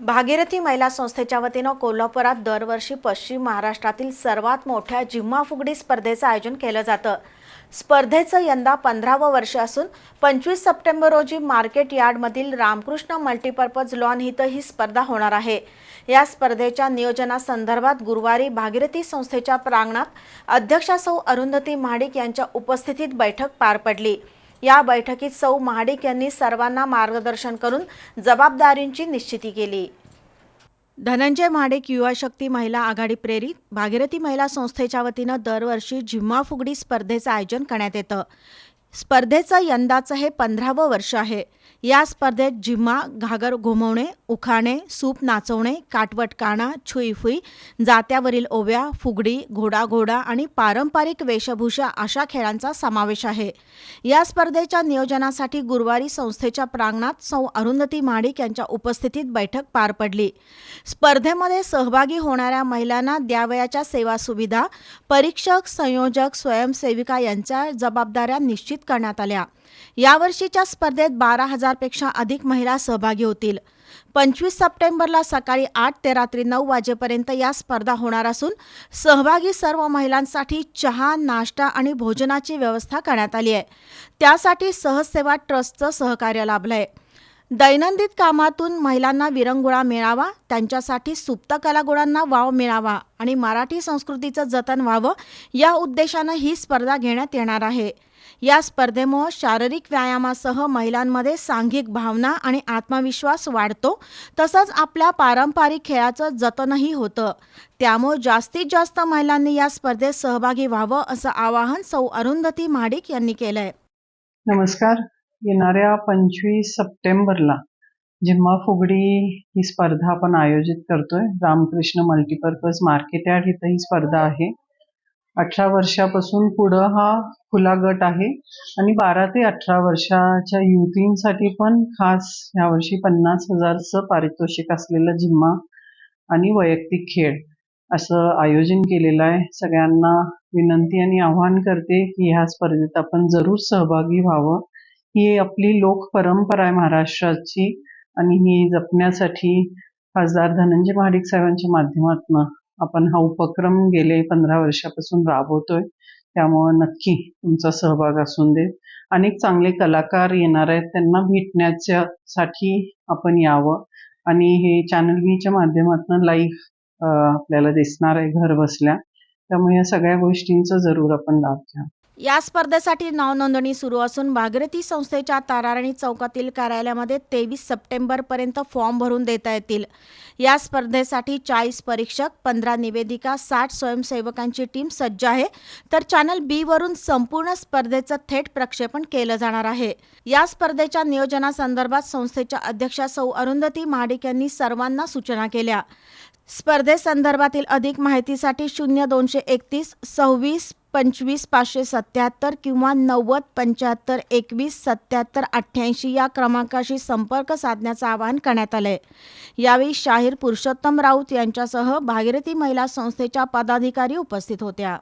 भागीरथी महिला संस्थेच्या वतीनं कोल्हापुरात दरवर्षी पश्चिम महाराष्ट्रातील सर्वात मोठ्या जिम्मा फुगडी स्पर्धेचं आयोजन केलं जातं. स्पर्धेचं यंदा पंधरावं वर्ष असून पंचवीस सप्टेंबर रोजी मार्केट यार्डमधील रामकृष्ण मल्टीपर्पज लॉन इथं ही स्पर्धा होणार आहे. या स्पर्धेच्या नियोजनासंदर्भात गुरुवारी भागीरथी संस्थेच्या प्रांगणात अध्यक्षा सौ अरुंधती महाडिक यांच्या उपस्थितीत बैठक पार पडली. या बैठकीत सौ महाडिक यांनी सर्वांना मार्गदर्शन करून जबाबदारींची निश्चिती केली. धनंजय महाडिक युवा शक्ती महिला आघाडी प्रेरित भागीरथी महिला संस्थेच्या वतीनं दरवर्षी झिम्मा फुगडी स्पर्धेचं आयोजन करण्यात येतं. स्पर्धेचं यंदाचं हे पंधरावं वर्ष आहे. या स्पर्धेत जिम्मा घागर घुमवणे उखाणे सूप नाचवणे काटवट काणा छुईफुई जात्यावरील ओव्या फुगडी घोडाघोडा आणि पारंपरिक वेशभूषा अशा खेळांचा समावेश आहे. या स्पर्धेच्या नियोजनासाठी गुरुवारी संस्थेच्या प्रांगणात सौ अरुंधती महाडिक यांच्या उपस्थितीत बैठक पार पडली. स्पर्धेमध्ये सहभागी होणाऱ्या महिलांना द्यावयाच्या सेवा सुविधा परीक्षक संयोजक स्वयंसेविका यांच्या जबाबदाऱ्या निश्चित करण्यात आल्या. यावर्षीच्या स्पर्धेत बारा हजारपेक्षा अधिक महिला सहभागी होतील. पंचवीस सप्टेंबरला सकाळी आठ ते रात्री नऊ वाजेपर्यंत या स्पर्धा होणार असून सहभागी सर्व महिलांसाठी चहा नाश्ता आणि भोजनाची व्यवस्था करण्यात आली आहे. त्यासाठी सहजसेवा ट्रस्टचं सहकार्य लाभलं आहे दैनंदिन कामातून महिलांना विरंगुळा मिळावा त्यांच्यासाठी सुप्त कलागुणांना वाव मिळावा आणि मराठी संस्कृतीचं जतन व्हावं या उद्देशानं ही स्पर्धा घेण्यात येणार आहे. या स्पर्धेमुळं शारीरिक व्यायामासह महिलांमध्ये सांघिक भावना आणि आत्मविश्वास वाढतो तसंच आपल्या पारंपरिक खेळाचं जतनही होतं. त्यामुळे जास्तीत जास्त महिलांनी या स्पर्धेत सहभागी व्हावं असं आवाहन सौ अरुंधती महाडिक यांनी केलंय. नमस्कार. येणाऱ्या पंचवीस सप्टेंबरला जिम्मा फुगडी ही स्पर्धा आपण आयोजित करतोय रामकृष्ण मल्टीपर्पज मार्केट यार्ड इथं ही स्पर्धा आहे. अठरा वर्षापासून पुढं हा खुला गट आहे आणि बारा ते अठरा वर्षाच्या युवतींसाठी पण खास यावर्षी पन्नास हजारचं पारितोषिक असलेलं जिम्मा आणि वैयक्तिक खेळ असं आयोजन केलेलं आहे. सगळ्यांना विनंती आणि आव्हान करते की ह्या स्पर्धेत आपण जरूर सहभागी व्हावं. ही आपली लोक परंपरा आहे महाराष्ट्राची आणि ही जपण्यासाठी खासदार धनंजय महाडिक साहेबांच्या माध्यमातून आपण हा उपक्रम गेले पंधरा वर्षापासून राबवतोय. त्यामुळं नक्की तुमचा सहभाग असून दे. अनेक चांगले कलाकार येणार आहेत. त्यांना भेटण्याच्या साठी आपण यावं. आणि हे चॅनल व्हीच्या माध्यमातून लाईव्ह आपल्याला दिसणार आहे घर बसल्या त्यामुळे या सगळ्या गोष्टींचा जरूर आपण लाभ घ्या. या स्पर्धेसाठी नावनोंदणी सुरू असून भागीरथी संस्थेच्या ताराराणी चौकातील कार्यालयामध्ये तेवीस सप्टेंबरपर्यंत फॉर्म भरून देता येतील. या स्पर्धेसाठी चाळीस परीक्षक पंधरा निवेदिका साठ स्वयंसेवकांची टीम सज्ज आहे. तर चॅनल बीवरून संपूर्ण स्पर्धेचं थेट प्रक्षेपण केलं जाणार आहे. या स्पर्धेच्या नियोजनासंदर्भात संस्थेच्या अध्यक्षा सौ अरुंधती महाडिक यांनी सर्वांना सूचना केल्या. स्पर्धेसंदर्भातील अधिक माहितीसाठी शून्य दोनशे एकतीस सव्वीस पंचवीस पाचशे सत्याहत्तर किंवा नव्वद पंच्याहत्तर एकवीस सत्याहत्तर अठ्ठ्याऐंशी या क्रमांकाशी संपर्क साधण्याचं आवाहन करण्यात आलं आहे यावेळी शाहीर पुरुषोत्तम राऊत यांच्यासह भागीरथी महिला संस्थेच्या पदाधिकारी उपस्थित होत्या.